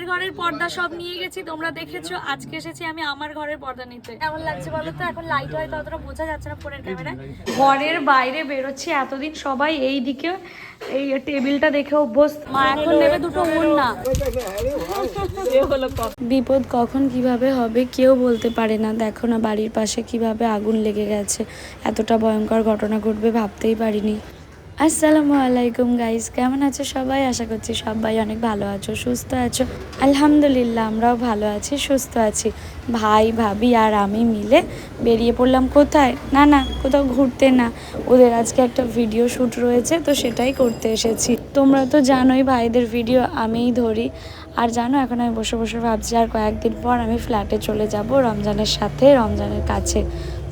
মায়ের ঘরের পর্দা সব নিয়ে গেছি, তোমরা দেখেছ, আজকে এসেছি আমি আমার ঘরের পর্দা নিতে। কেমন লাগছে বলো তো? এখন লাইট হয়তো অতটা বোঝা যাচ্ছে না ফোনের ক্যামেরায় ঘরের বাইরে বেরোচ্ছি এতদিন সবাই এই দিকে, এই টেবিলটা দেখে অভ্যস্ত। মা এখন নেবে দুটো না বিপদ কখন কীভাবে হবে কেউ বলতে পারে না। দেখো না বাড়ির পাশে কীভাবে আগুন লেগে গেছে। এতটা ভয়ঙ্কর ঘটনা ঘটবে ভাবতেই পারিনি। আসসালামু আলাইকুম গাইস কেমন আছো সবাই? আশা করছি সবাই অনেক ভালো আছো, সুস্থ আছো। আলহামদুলিল্লাহ, আমরাও ভালো আছি, সুস্থ আছি। ভাই, ভাবি আর আমি মিলে বেরিয়ে পড়লাম কোথায়? না না, কোথাও ঘুরতে না। ওদের আজকে একটা ভিডিও শ্যুট রয়েছে, তো সেটাই করতে এসেছি। তোমরা তো জানোই ভাইদের ভিডিও আমিই ধরি। আর জানো, এখন আমি বসে বসে ভাবছি, আর কয়েকদিন পর আমি ফ্ল্যাটে চলে যাব রমজানের সাথে, রমজানের কাছে।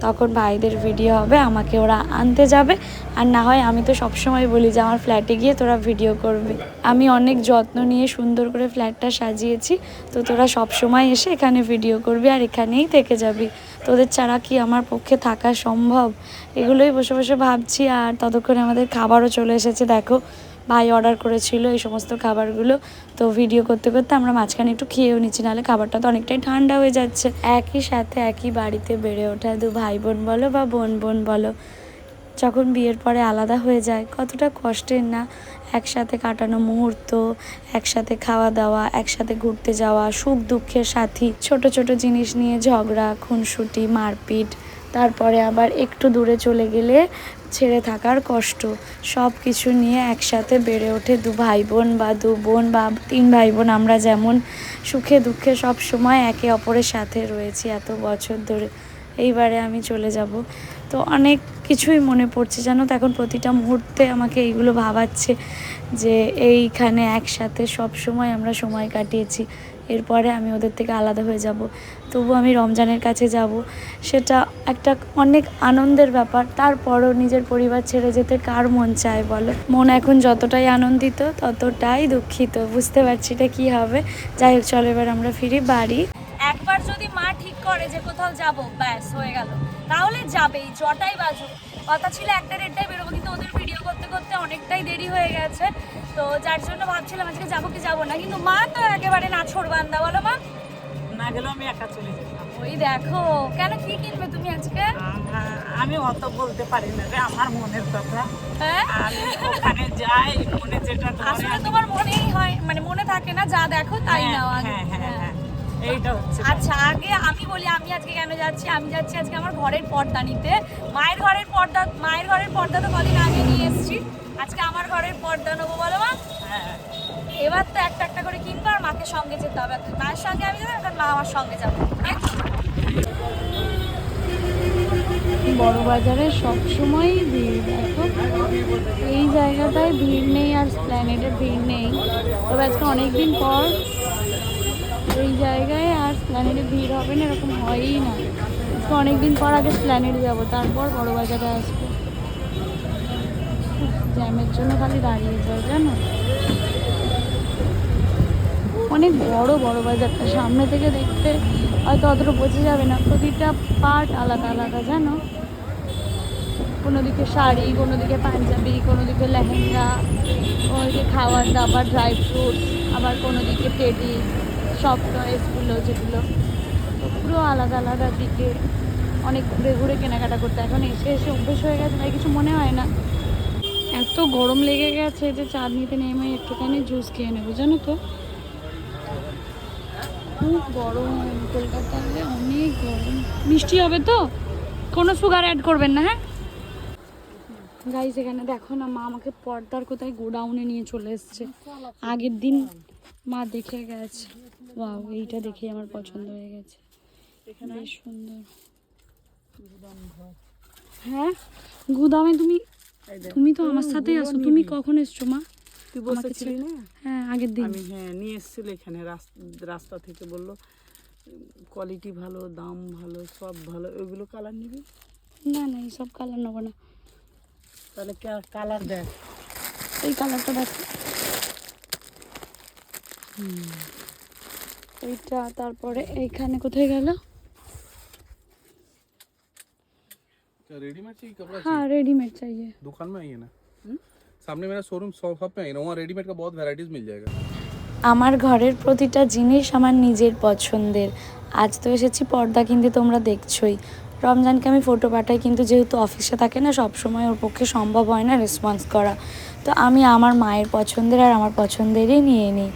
তখন ভাইদের ভিডিও হবে, আমাকে ওরা আনতে যাবে। আর না হয় আমি তো সবসময় বলি যে, আমার ফ্ল্যাটে গিয়ে তোরা ভিডিও করবে। আমি অনেক যত্ন নিয়ে সুন্দর করে ফ্ল্যাটটা সাজিয়েছি। তো তোরা সবসময় এসে এখানে ভিডিও করবি আর এখানেই থেকে যাবি। তোদের ছাড়া কি আমার পক্ষে থাকা সম্ভব? এগুলোই বসে বসে ভাবছি আর ততক্ষণে আমাদের খাবারও চলে এসেছে। দেখো, ভাই অর্ডার করেছিল এই সমস্ত খাবারগুলো। তো ভিডিও করতে করতে আমরা মাঝখানে একটু খেয়েও নিচ্ছি, নাহলে খাবারটা তো অনেকটাই ঠান্ডা হয়ে যাচ্ছে। একই সাথে একই বাড়িতে বেড়ে ওঠা দু ভাই বোন বলো বা বোন বোন বলো, যখন বিয়ের পরে আলাদা হয়ে যায়, কতটা কষ্টের না? একসাথে কাটানো মুহূর্ত, একসাথে খাওয়া দাওয়া একসাথে ঘুরতে যাওয়া, সুখ দুঃখের সাথী, ছোট ছোট জিনিস নিয়ে ঝগড়া, খুনসুটি, মারপিট, তারপরে আবার একটু দূরে চলে গেলে ছেড়ে থাকার কষ্ট। সব কিছু নিয়ে একসাথে বেড়ে ওঠে দু ভাই বোন বা দু বোন বা তিন ভাই বোন আমরা যেমন সুখে দুঃখে সব সময় একে অপরের সাথে রয়েছি এত বছর ধরে। এইবারে আমি চলে যাব। তো অনেক কিছুই মনে পড়ছে। জানো তো, এখন প্রতিটা মুহূর্তে আমাকে এইগুলো ভাবাচ্ছে যে এইখানে একসাথে সব সময় আমরা সময় কাটিয়েছি। এরপরে আমি ওদের থেকে আলাদা হয়ে যাব। তবু আমি রমজানের কাছে যাব। সেটা একটা অনেক আনন্দের ব্যাপার। তারপরও নিজের পরিবার ছেড়ে যেতে কার মন চায় বলো? মন এখন যতটাই আনন্দিত, ততটাই দুঃখিত। বুঝতে পারছি এটা কী হবে। যাই হোক, চলো এবার আমরা ফিরি বাড়ি। একবার যদি মা ঠিক করে যে কোথাও যাব ব্যাস হয়ে গেল। তাহলে যাবেই জটাই বাজুক কথা ছিল একটা দেড়টায় বেরোবো কিন্তু ওদের ভিডিও করতে করতে অনেকটাই দেরি হয়ে গেছে। তো যার জন্য ভাবছিলাম আজকে যাব কি যাব না কিন্তু মা তো একেবারে নাছোড় বান্দা বলো মা। না গেলেও আমি একা চলে যেতাম ওই দেখো কেন কি কিনবে তুমি আজকে? আমি অত বলতে পারি না রে আমার মনের কথা। হ্যাঁ? আমি ওখানে যাই মনে যেটা আসলে তোমার মনেই হয় মানে মনে থাকে না যা দেখো তাই হ্যাঁ, নাও হ্যাঁ হ্যাঁ হ্যাঁ। এইটা হচ্ছে। আচ্ছা আগে আমি বলি আমি আজকে কেন যাচ্ছি? আমি যাচ্ছি আজকে আমার ঘরের পর্দা নিতে। মায়ের ঘরের পর্দা মায়ের ঘরের পর্দা তো কদিন আগে নিয়ে এসেছি। আজকে আমার ঘরের পর্দা নেব বলো মা। হ্যাঁ এবার তো একটা একটা করে কিনবো আর মাকে সঙ্গে যেতে হবে। এখন মায়ের সঙ্গে আমি যাব এখন মা আমার সঙ্গে যাব? বড় বাজারে সবসময়ই ভিড় দেখো। এই জায়গাটায় ভিড় নেই আর স্প্ল্যানেডে ভিড় নেই। তবে আজকে অনেকদিন পর এই জায়গায় আর স্প্ল্যানেডে ভিড় হবে না, এরকম হয়ই না। আজকে অনেকদিন পর আগে স্প্ল্যানেডে যাব, তারপর বড় বাজারে আসব জ্যামের জন্য খালি দাঁড়িয়ে যায়, জানো? অনেক বড় বড় বাজারটা সামনে থেকে দেখতে হয়তো অতটা বোঝা যাবে না। প্রতিটা পার্ট আলাদা আলাদা, জানো? কোনো দিকে শাড়ি কোনো দিকে পাঞ্জাবি কোনো দিকে লেহেঙ্গা কোনো দিকে খাবার দাবার ড্রাই ফ্রুট আবার কোনো দিকে টেডি সব টয়েসগুলো যেগুলো পুরো আলাদা আলাদা দিকে, অনেক ঘুরে ঘুরে কেনাকাটা করতে। এখন এসে এসে অভ্যেস হয়ে গেছে, তাই কিছু মনে হয় না। এত গরম লেগে গেছে যে চাঁদনিতে নেমে একটুখানি জুস খেয়ে নেব, জানো তো? খুব গরম কলকাতায়, অনেক গরম। মিষ্টি হবে তো? কোনো সুগার অ্যাড করবেন না হ্যাঁ? গাইস এখানে দেখো না, মা আমাকে পর্দার কোথায় গোডাউনে নিয়ে চলে এসছে। আগের দিন মা দেখে গেছে। ওয়াও এইটা দেখে আমার পছন্দ হয়ে গেছে। বেশ সুন্দর। হ্যাঁ? গুদামে তুমি তুমি তো আমার সাথেই আসো তুমি কখন এসছো মা? তুই বসেছিলি না? হ্যাঁ আগের দিন। আমি হ্যাঁ নিয়ে এসেছিল এখানে রাস- রাস্তা থেকে বলল কোয়ালিটি ভালো দাম ভালো সব ভালো ওইগুলো কালার নিবি? না না এই সব কালার নেব না। তাহলে কালার দেখ। এই কালারটা দেখো। এইটা তারপরে এইখানে কোথায় গেল क्या रेडीमेड चाहिए कपड़ा हाँ रेडीमेड चाहिए दुकान में आइए ना सामने मेरा शोरूम शॉप में आई ना वहाँ रेडीमेड का बहुत वैरायटीज मिल जाएगा আমার ঘরের প্রতিটা জিনিস আমার নিজের পছন্দের আজ তো এসেছি পর্দা কিনতে তোমরা দেখছোই রমজানকে আমি ফটো পাঠাই কিন্তু যেহেতু অফিসে থাকে না সব সময় ওর পক্ষে সম্ভব হয় না রেসপন্স করা তো আমি আমার মায়ের পছন্দের আর আমার পছন্দেরই নিয়ে নিই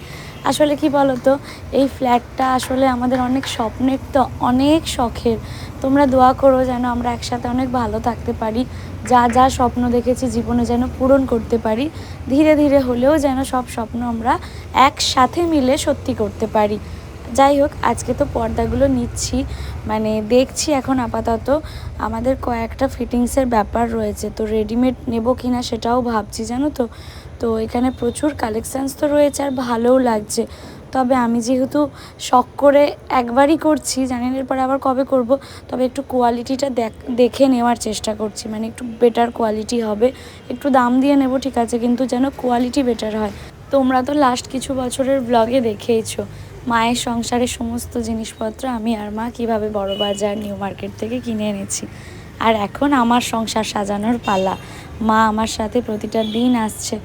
আসলে কি বলো তো এই ফ্ল্যাটটা আসলে আমাদের অনেক স্বপ্নের তো অনেক শখের। তোমরা দোয়া করো যেন আমরা একসাথে অনেক ভালো থাকতে পারি, যা যা স্বপ্ন দেখেছি জীবনে যেন পূরণ করতে পারি। ধীরে ধীরে হলেও যেন সব স্বপ্ন আমরা একসাথে মিলে সত্যি করতে পারি। যাই হোক, আজকে তো পর্দাগুলো নিচ্ছি মানে দেখছি এখন আপাতত আমাদের কয়েকটা ফিটিংসের ব্যাপার রয়েছে। তো রেডিমেড নেব কিনা সেটাও ভাবছি, জানো তো? তো এখানে প্রচুর কালেকশানস তো রয়েছে আর ভালোও লাগছে। তবে আমি যেহেতু শখ করে একবারই করছি, জানি না এরপরে আবার কবে করব, তবে একটু কোয়ালিটিটা দেখ- নেওয়ার চেষ্টা করছি। মানে একটু বেটার কোয়ালিটি হবে, একটু দাম দিয়ে নেব, ঠিক আছে, কিন্তু যেন কোয়ালিটি বেটার হয়। তোমরা তো লাস্ট কিছু বছরের ব্লগে দেখেইছো, মায়ের সংসারের সমস্ত জিনিসপত্র আমি আর মা কীভাবে বড় বাজার নিউ মার্কেট থেকে কিনে এনেছি। আর এখন আমার সংসার সাজানোর পালা। মা আমার সাথে প্রতিটা দিন আসছে।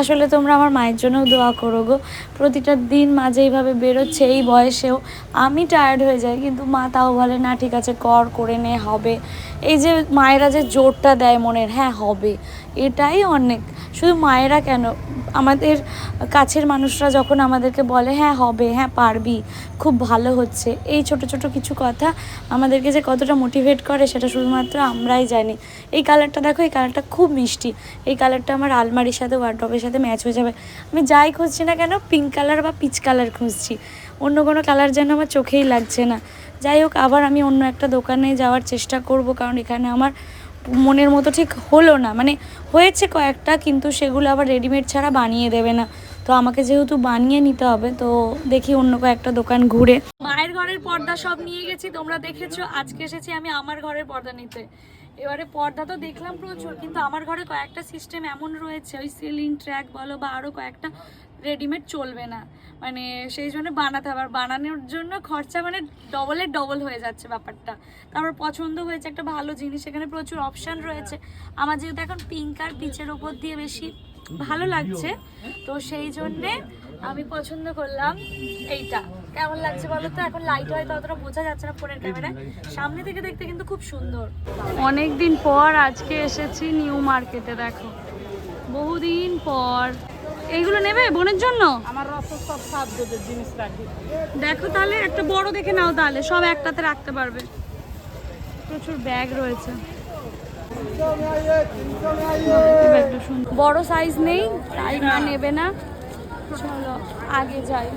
আসলে তোমরা আমার মায়ের জন্যও দোয়া করো গো। প্রতিটা দিন মা যেইভাবে বেরোচ্ছে, এই বয়সেও আমি টায়ার্ড হয়ে যাই। কিন্তু মা তাও বলে, না, ঠিক আছে, কর, করে নে, হবে। এই যে মায়েরা যে জোরটা দেয় মনের হ্যাঁ হবে। এটাই অনেক। শুধু মায়েরা কেন? আমাদের কাছের মানুষরা যখন আমাদেরকে বলে হ্যাঁ হবে হ্যাঁ পারবি, খুব ভালো হচ্ছে। এই ছোট ছোট কিছু কথা আমাদেরকে যে কতটা মোটিভেট করে সেটা শুধুমাত্র আমরাই জানি। এই কালারটা দেখো, এই কালারটা খুব মিষ্টি। এই কালারটা আমার আলমারির সাথে ওয়ার্ড্রপের সাথে ম্যাচ হয়ে যাবে। আমি যাই খুঁজছি না কেন পিঙ্ক কালার বা পিচ কালার খুঁজছি। অন্য কোনো কালার যেন আমার চোখেই লাগছে না। যাই হোক, আবার আমি অন্য একটা দোকানে যাওয়ার চেষ্টা করব, কারণ এখানে আমার মনের মতো ঠিক হলো না। মানে হয়েছে কয়েকটা, কিন্তু সেগুলো আবার রেডিমেড ছাড়া বানিয়ে দেবে না। তো আমাকে যেহেতু বানিয়ে নিতে হবে, তো দেখি অন্য কয়েকটা দোকান ঘুরে। মায়ের ঘরের পর্দা সব নিয়ে গেছি, তোমরা দেখেছ, আজকে এসেছি আমি আমার ঘরের পর্দা নিতে। এবারে পর্দা তো দেখলাম প্রচুর, কিন্তু আমার ঘরে কয়েকটা সিস্টেম এমন রয়েছে, ওই সিলিং ট্র্যাক বলো বা আরও কয়েকটা রেডিমেড চলবে না। মানে সেই জন্য বানাতে হবে। আর বানানোর জন্য খরচা মানে ডবলের ডবল হয়ে যাচ্ছে ব্যাপারটা। তারপর পছন্দ হয়েছে একটা ভালো জিনিস। এখানে প্রচুর অপশান রয়েছে। আমার যেহেতু এখন পিঙ্ক আর পিচের ওপর দিয়ে বেশি ভালো লাগছে, তো সেই জন্যে আমি পছন্দ করলাম এইটা। কেমন লাগছে বলো তো? এখন লাইট হয়তো অতটা বোঝা যাচ্ছে না ফোনের ক্যামেরায় সামনে থেকে দেখতে কিন্তু খুব সুন্দর। অনেক দিন পর আজকে এসেছি নিউ মার্কেটে দেখো। বহুদিন পর এইগুলো নেবে বোনের জন্য? আমার রস সব দেবে জিনিস রাখি। দেখো তাহলে একটা বড় দেখে নাও তাহলে সব একটাতে রাখতে পারবে। প্রচুর ব্যাগ রয়েছে। বড় সাইজ নেই তাই মা নেবে না। চলো আগে যাই।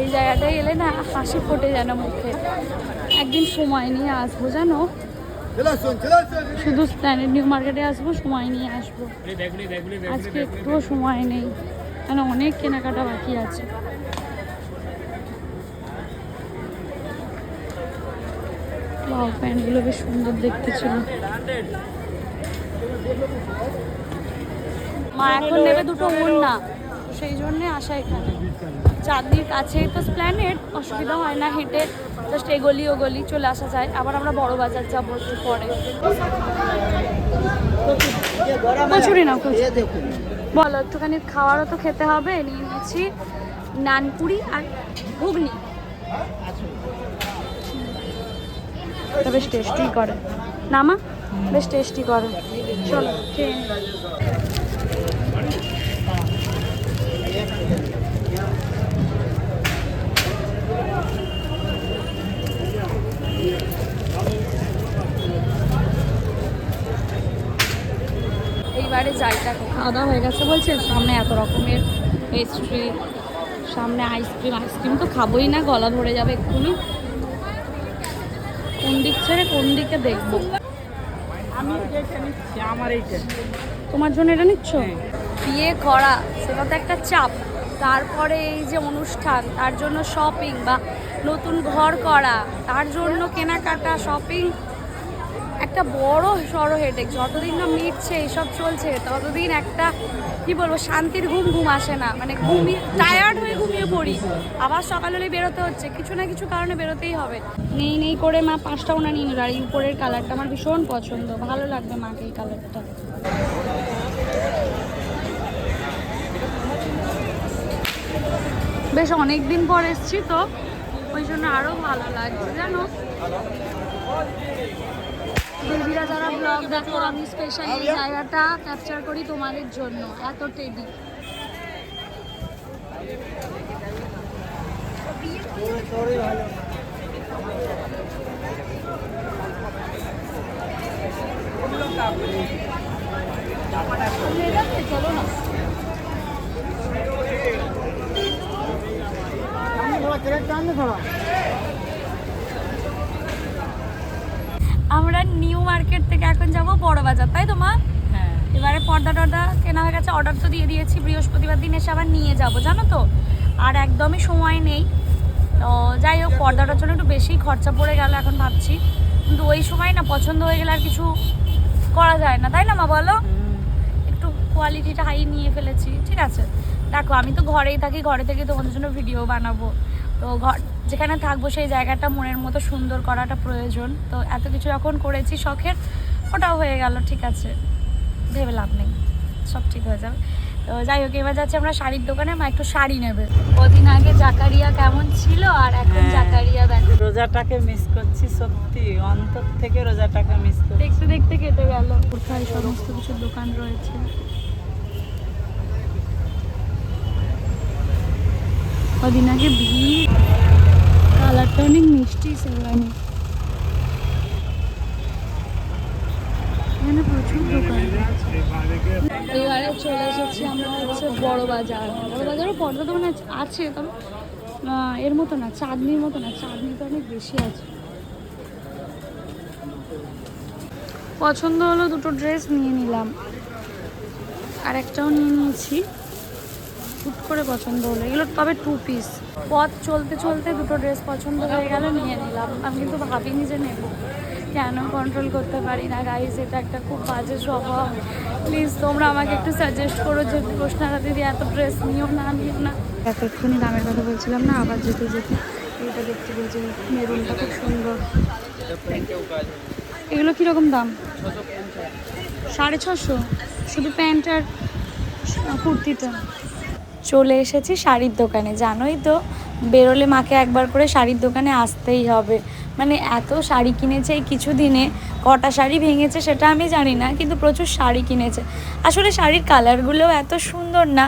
এই জায়গাটায় এলে না হাসি ফোটে যেন মুখে। একদিন সময় নিয়ে আসব জানো? শুধু স্প্ল্যানেড নিউ মার্কেটে আসব, সময় নিয়ে আসব। আজকে একটুও সময় নেই, কেন অনেক কেনাকাটা বাকি আছে। ওয়াও প্যান্টগুলো বেশ সুন্দর দেখতে ছিল। মা এখন নেবে দুটো তো সেই জন্যে আসা এখানে। চাঁদনির কাছেই তো স্প্ল্যানেট অসুবিধা হয় না হেঁটে। জাস্ট এগলি ও গলি চলে আসা যায়। আবার আমরা বড় বাজার যাব একটু পরে। কচুরি না বলো একটুখানি খাওয়ারও তো খেতে হবে নিয়ে নিয়েছি নানপুরি আর ঘুগনি। বেশ টেস্টি করে। না মা বেশ টেস্টি করে। চলো খেয়ে নিই। এইবারে যাই দেখো খাওয়া দাওয়া হয়ে গেছে বলছে সামনে এত রকমের পেস্ট্রি সামনে আইসক্রিম আইসক্রিম তো খাবোই না গলা ধরে যাবে এক্ষুনি। কোন দিক ছেড়ে কোন দিকে দেখব? আমি আমার এইটা। তোমার জন্য এটা নিচ্ছ? বিয়ে করা সেটা তো একটা চাপ। তারপরে এই যে অনুষ্ঠান তার জন্য শপিং বা নতুন ঘর করা তার জন্য কেনাকাটা শপিং একটা বড় সড়ো হেডেক যতদিন না মিটছে এইসব চলছে, ততদিন একটা, কি বলব, শান্তির ঘুম ঘুম আসে না। মানে ঘুমিয়ে টায়ার্ড হয়ে ঘুমিয়ে পড়ি। আবার সকাল হলে বেরোতে হচ্ছে। কিছু না কিছু কারণে বেরোতেই হবে। নেই নেই করে মা পাঁচটা ওনা নিয়ে নিল আর এই উপরের কালারটা আমার ভীষণ পছন্দ। ভালো লাগবে মাকে এই কালারটা বেশ অনেক দিন পর এসছি তো। ওই জন্য আরও ভালো লাগছে। জানো? দেবীরা যারা ব্লগ দেখো, আমি স্পেশালি জায়গাটা ক্যাপচার করি তোমাদের জন্য, এত টেডি। চলো না আমরা নিউ মার্কেট থেকে এখন যাব বড় বাজার তাই তো মা? হ্যাঁ। এবারে পর্দা টর্দা কেনা হয়ে গেছে অর্ডার তো দিয়ে দিয়েছি বৃহস্পতিবার দিন এসে আবার নিয়ে যাব জানো তো? আর একদমই সময় নেই। তো যাই হোক পর্দাটার জন্য একটু বেশি খরচা পড়ে গেল এখন ভাবছি। কিন্তু ওই সময় না পছন্দ হয়ে গেলে আর কিছু করা যায় না তাই না মা বলো? একটু কোয়ালিটিটা হাই নিয়ে ফেলেছি ঠিক আছে? দেখো আমি তো ঘরেই থাকি ঘরে থেকে তোমাদের জন্য ভিডিও বানাবো। তো ঘর যেখানে থাকব সেই জায়গাটা মনের মতো সুন্দর করাটা প্রয়োজন। তো এত কিছু যখন করেছি শখের ওটাও হয়ে গেল ঠিক আছে। ভেবে লাভ নেই সব ঠিক হয়ে যাবে। তো যাই হোক এবার যাচ্ছি আমরা শাড়ির দোকানে। মা একটু শাড়ি নেবে। কদিন আগে জাকারিয়া কেমন ছিল আর এখন হ্যাঁ। জাকারিয়া দেখো রোজাটাকে মিস করছি সত্যি। অন্তর থেকে রোজাটাকে মিস করছি। দেখতে দেখতে কেটে গেল। কোথায় সমস্ত কিছু দোকান রয়েছে? কদিন আগে ভিড় কালারটা অনেক মিষ্টি সেগুলানি এখানে প্রচুর দোকান এবারে চলে হচ্ছে বড় দোকান আছে- এর মতো না, চাঁদনির মতো না, চাঁদনি তো অনেক বেশি আছে। পছন্দ হলো দুটো ড্রেস নিয়ে নিলাম। আর একটাও নিয়ে নিয়েছি। হুট করে পছন্দ হলো। এগুলো তবে টু পিস পথ চলতে চলতে দুটো ড্রেস পছন্দ হয়ে গেল নিয়ে নিলাম। আমি কিন্তু ভাবিনি যে নেব। কেন কন্ট্রোল করতে পারি না গাইস এটা একটা খুব বাজে স্বভাব। প্লিজ তোমরা আমাকে একটু সাজেস্ট করো যে প্রশ্নারা দিদি এত ড্রেস নিও না নিও না। এতক্ষণই দামের কথা বলছিলাম না আবার যেতে যেতে এটা দেখতে বলছি মেরুনটা খুব সুন্দর। এগুলো কীরকম দাম? সাড়ে ছশো শুধু প্যান্ট আর কুর্তিটা। চলে এসেছি শাড়ির দোকানে। জানোই তো, বেরোলে মাকে একবার করে শাড়ির দোকানে আসতেই হবে। মানে এত শাড়ি কিনেছে, এই কিছুদিনে কটা শাড়ি ভেঙেছে সেটা আমি জানি না, কিন্তু প্রচুর শাড়ি কিনেছে। আসলে শাড়ির কালারগুলোও এত সুন্দর না,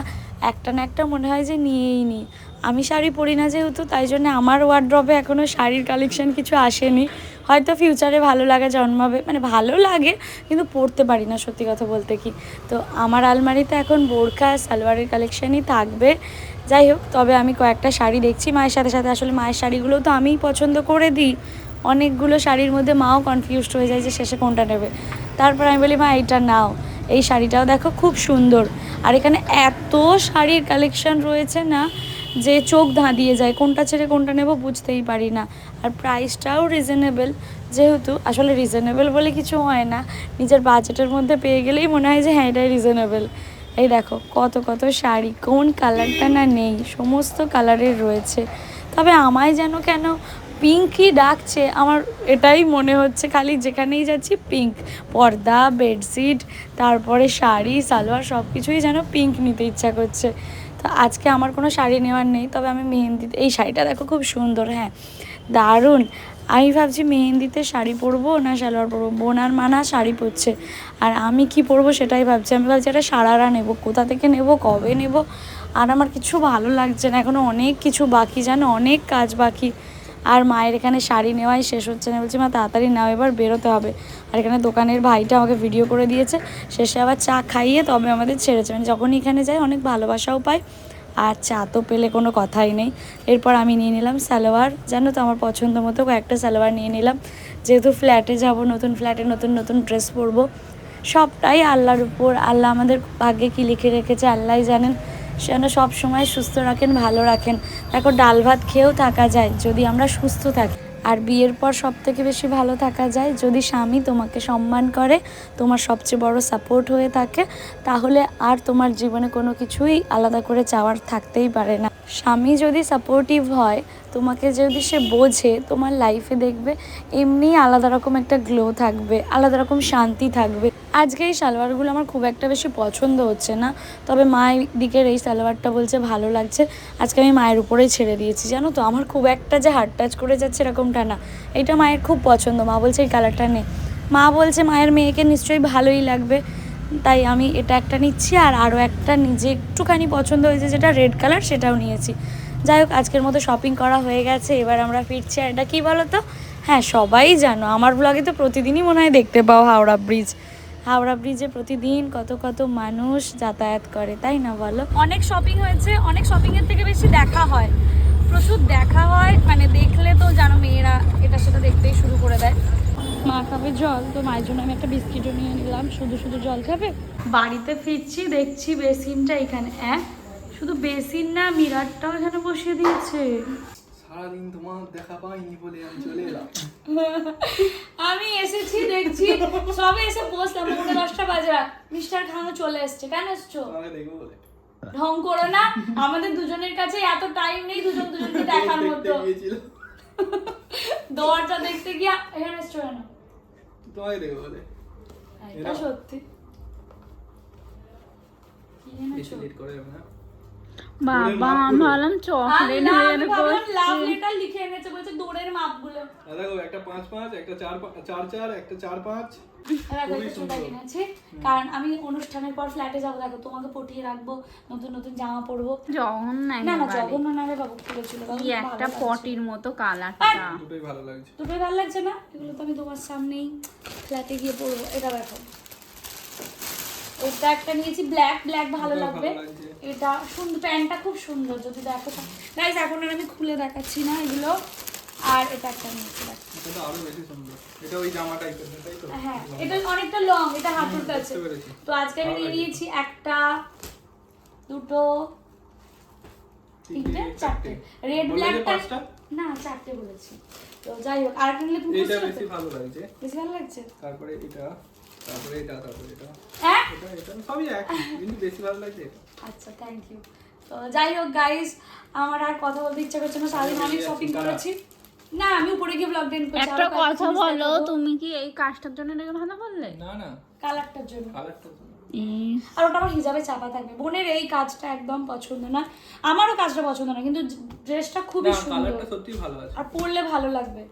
একটা না একটা মনে হয় যে নিয়েই নিই আমি শাড়ি পরি না যেহেতু, তাই জন্য আমার ওয়ার্ড্রপে এখনও শাড়ির কালেকশন কিছু আসেনি। হয়তো ফিউচারে ভালো লাগা জন্মাবে মানে ভালো লাগে, কিন্তু পরতে পারি না, সত্যি কথা বলতে কি। তো আমার আলমারিতে এখন বোরখা, সালোয়ারের কালেকশনই থাকবে। যাই হোক, তবে আমি কয়েকটা শাড়ি দেখছি। মায়ের সাথে সাথে আসলে মায়ের শাড়িগুলোও তো আমিই পছন্দ করে দিই। অনেকগুলো শাড়ির মধ্যে মাও কনফিউজড হয়ে যায় যে শেষে কোনটা নেবে। তারপর আমি বলি, মা, এইটা নাও। এই শাড়িটাও দেখো খুব সুন্দর। আর এখানে এত শাড়ির কালেকশন রয়েছে না যে চোখ ধাঁধিয়ে যায়, কোনটা ছেড়ে কোনটা নেব বুঝতেই পারি না। আর প্রাইসটাও রিজনেবল যেহেতু আসলে রিজনেবল বলে কিছু হয় না, নিজের বাজেটের মধ্যে পেয়ে গেলেই মনে হয় যে হ্যাঁ এটাই রিজনেবল এই দেখো, কত কত শাড়ি, কোন কালারটা না নেই, সমস্ত কালারের রয়েছে। তবে আমায় যেন কেন পিঙ্কই ডাকছে, আমার এটাই মনে হচ্ছে খালি যেখানেই যাচ্ছি পিঙ্ক পর্দা বেডশিট তারপরে শাড়ি, সালোয়ার সব কিছুই যেন পিঙ্ক নিতে ইচ্ছা করছে। তো আজকে আমার কোনো শাড়ি নেওয়ার নেই, তবে আমি মেহেন্দিতে এই শাড়িটা দেখো খুব সুন্দর হ্যাঁ। দারুণ। আমি ভাবছি মেহেন্দিতে শাড়ি পরবো না সালোয়ার পরবো? বোনার মানা শাড়ি পরছে। আর আমি কি পরবো সেটাই ভাবছি। আমি ভাবছি একটা সারারা নেব। কোথা থেকে নেব? কবে নেব? আর আমার কিছু ভালো লাগছে না। এখনও অনেক কিছু বাকি, জানো? অনেক কাজ বাকি। আর মায়ের এখানে শাড়ি নেওয়াই শেষ হচ্ছে না। বলছি, মা, তাড়াতাড়ি নাও, এবার বেরোতে হবে। আর এখানে দোকানের ভাইটা আমাকে ভিডিও করে দিয়েছে। শেষে আবার চা খাইয়ে তবে আমাদের ছেড়েছে। মানে যখনই এখানে যাই, অনেক ভালোবাসাও পাই। আর চা তো পেলে কোনো কথাই নেই। এরপর আমি নিয়ে নিলাম সালোয়ার। জানো তো, আমার পছন্দ মতো কয়েকটা সালোয়ার নিয়ে নিলাম। যেহেতু ফ্ল্যাটে যাব, নতুন ফ্ল্যাটে নতুন নতুন ড্রেস পরবো। সবটাই আল্লাহর উপর। আল্লাহ আমাদের ভাগ্যে কী লিখে রেখেছে, আল্লাহই জানেন। যেন সব সময় সুস্থ রাখেন, ভালো রাখেন। দেখো ডাল ভাত খেয়েও থাকা যায়, যদি আমরা সুস্থ থাকি। আর বিয়ের পর সব থেকে বেশি ভালো থাকা যায়, যদি স্বামী তোমাকে সম্মান করে, তোমার সবচেয়ে বড় সাপোর্ট হয়ে থাকে, তাহলে আর তোমার জীবনে কোনো কিছুই আলাদা করে চাওয়ার থাকতেই পারে না। স্বামী যদি সাপোর্টিভ হয়, তোমাকে যদি সে বোঝে, তোমার লাইফে দেখবে, এমনি আলাদা রকম একটা গ্লো থাকবে, আলাদা রকম শান্তি থাকবে। আজকে এই সালোয়ারগুলো আমার খুব একটা বেশি পছন্দ হচ্ছে না, তবে মায়ের দিকের এই সালোয়ারটা বলছে ভালো লাগছে। আজকে আমি মায়ের উপরেই ছেড়ে দিয়েছি, জানো তো? আমার খুব একটা যে হার্ট টাচ করে যাচ্ছে এরকমটা না। এটা মায়ের খুব পছন্দ, মা বলছে এই কালারটা নে। মা বলছে মায়ের মেয়েকে নিশ্চয়ই ভালোই লাগবে। তাই আমি এটা একটা নিচ্ছি আর আরও একটা নিজে একটুখানি পছন্দ হয়েছে যেটা রেড কালার সেটাও নিয়েছি। যাই হোক, আজকের মতো শপিং করা হয়ে গেছে, এবার আমরা ফিরছি। আর এটা কী বলো তো হ্যাঁ সবাই জানো, আমার ব্লগে তো প্রতিদিনই মনে হয় দেখতে পাও হাওড়া ব্রিজ হাওড়া ব্রিজে প্রতিদিন কত কত মানুষ যাতায়াত করে, তাই না বলো? অনেক শপিং হয়েছে, অনেক শপিংয়ের থেকে বেশি দেখা হয়। প্রচুর দেখা হয় মানে দেখলে তো জানো মেয়েরা এটা সেটা দেখতেই শুরু করে দেয়। মা খাবে জল তো মায়ের জন্য আমি একটা বিস্কিটও নিয়ে নিলাম। শুধু শুধু জল খাবে? বাড়িতে ফিরছি দেখছি বেসিনটা এখানে। হ্যাঁ শুধু বেসিন না মিরারটাও এখানে বসিয়ে দিয়েছে। সারাদিন তোমার দেখা পাইনি বলে আমি চলে এলাম। আমি এসেছি দেখছি সবে এসে বসলাম পৌনে দশটা বাজে মিস্টার খানও চলে এসছে কেন এসছো? তোমাকে দেখব বলে। ঢং করো না আমাদের দুজনের কাছে এত টাইম নেই দুজন দুজনকে দেখার মতো। দরজা দেখতে গিয়ে এখানে এসছো তোমাকে দেখে বলে এটা সত্যি বেশি লেট করে যাবে না বাবা আমি ভাবলাম চকলেট না, লাভ লেটার লিখে এনেছে বলছে দৌড়ের মাপগুলো দেখো একটা পাঁচ পাঁচ একটা চার চার চার একটা চার পাঁচ কারণ আমি অনুষ্ঠানের পর ফ্ল্যাটে যাব দেখো তোমাকে পটিয়ে রাখব নতুন নতুন জামা পরবো। জঘন্য না না জঘন্য না রে বাবু খুলেছিল বাবু, একটা পটির মতো কালারটা দুটোই ভালো লাগছে। দুটোই ভালো লাগছে না? এগুলো তো আমি তোমার সামনেই ফ্ল্যাটে গিয়ে পরবো। এটা দেখো। এটা একটা নিয়েছি ব্ল্যাক ব্ল্যাক ভালো লাগবে। এটা সুন্দর প্যান্টটা খুব সুন্দর যদি দেখো গাইজ এখন আর আমি খুলে দেখাচ্ছি না এগুলো। আর এটা একটা নিয়েছি দেখো। এটা আরও বেশি সুন্দর। এটা ওই জামা টাইপের তাই তো? হ্যাঁ এটা অনেকটা লং এটা হাঁটুর কাছে। তো আজকে আমি নিয়ে নিয়েছি একটা দুটো তিনটে চারটে। রেড ব্ল্যাকটা না চারটে বলেছি। তো যাই হোক আর একটা নিলে তুমি খুশি বেশি ভালো লাগছে। বেশি ভালো লাগছে? তারপরে এটা তারপরে এটা তারপরে এটা। হ্যাঁ? এটা এটা সবই একই কিন্তু বেশি ভালো লাগছে এটা। আচ্ছা থ্যাংক ইউ তো যাই হোক গাইস আমার আর কথা বলতে ইচ্ছা করছে না। সারাদিন অনেক শপিং করেছি। না আমি উপরে গিয়ে ব্লগ ডেন করছি একটা কথা বলো তুমি কি এই কাজটার জন্য ভালো বললে? না না। কালারটার জন্য। কালারটা আর ওটা আমার হিজাবে চাপা থাকবে। বোনের এই কাজটা একদম পছন্দ না। আমারও কাজটা পছন্দ না কিন্তু ড্রেসটা খুবই সুন্দর। কালারটা সত্যি ভালো আছে। আর পরলে ভালো লাগবে।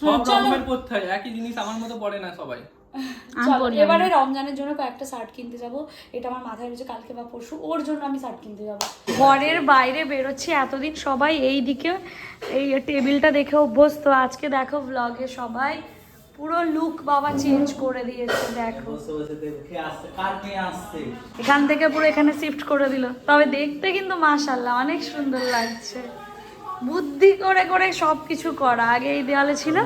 সব রকমের পড়তে হয় একই জিনিস আমার মতো পড়ে না সবাই। এবারে রমজানের জন্য কয়েকটা শার্ট কিনতে যাব। এটা আমার মাথায় রয়েছে কালকে বা পরশু। ওর জন্য আমি শার্ট কিনতে যাব। ঘরের বাইরে বেরোচ্ছি এতদিন সবাই এই দিকে এই টেবিলটা দেখে অভ্যস্ত। আজকে দেখো ব্লগে সবাই পুরো লুক বাবা চেঞ্জ করে দিয়েছে দেখো। এখান থেকে পুরো এখানে শিফট করে দিল। তবে দেখতে কিন্তু মাশাল্লাহ অনেক সুন্দর লাগছে। বুদ্ধি করে করে সব কিছু করা। আগে এই দেওয়ালে ছিল?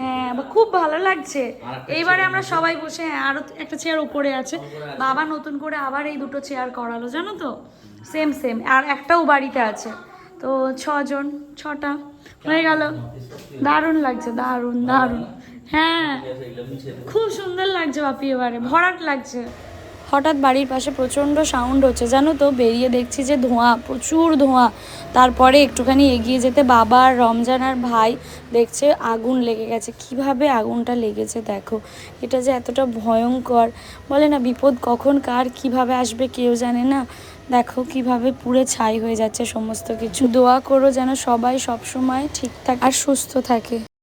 হ্যাঁ খুব ভালো লাগছে। এইবারে আমরা সবাই বসে হ্যাঁ, আরও একটা চেয়ার উপরে আছে। বাবা নতুন করে আবার এই দুটো চেয়ার করালো জানো তো? সেম সেম আর একটাও বাড়িতে আছে। তো ছজন ছটা। হয়ে গেল। দারুণ লাগছে দারুণ দারুণ হ্যাঁ। খুব সুন্দর লাগছে বাপি এবারে ভরাট লাগছে। হঠাৎ বাড়ির পাশে প্রচণ্ড সাউন্ড হচ্ছে। জানো তো, বেরিয়ে দেখছি যে ধোঁয়া, প্রচুর ধোঁয়া। তারপরে একটুখানি এগিয়ে যেতে বাবা আর রমজান আর ভাই দেখছে আগুন লেগে গেছে। কীভাবে আগুনটা লেগেছে দেখো? এটা যে এতটা ভয়ঙ্কর। বলে না, বিপদ কখন কার, কীভাবে আসবে কেউ জানে না। দেখো কীভাবে পুড়ে ছাই হয়ে যাচ্ছে সমস্ত কিছু। দোয়া করো যেন সবাই সবসময় ঠিকঠাক আর সুস্থ থাকে।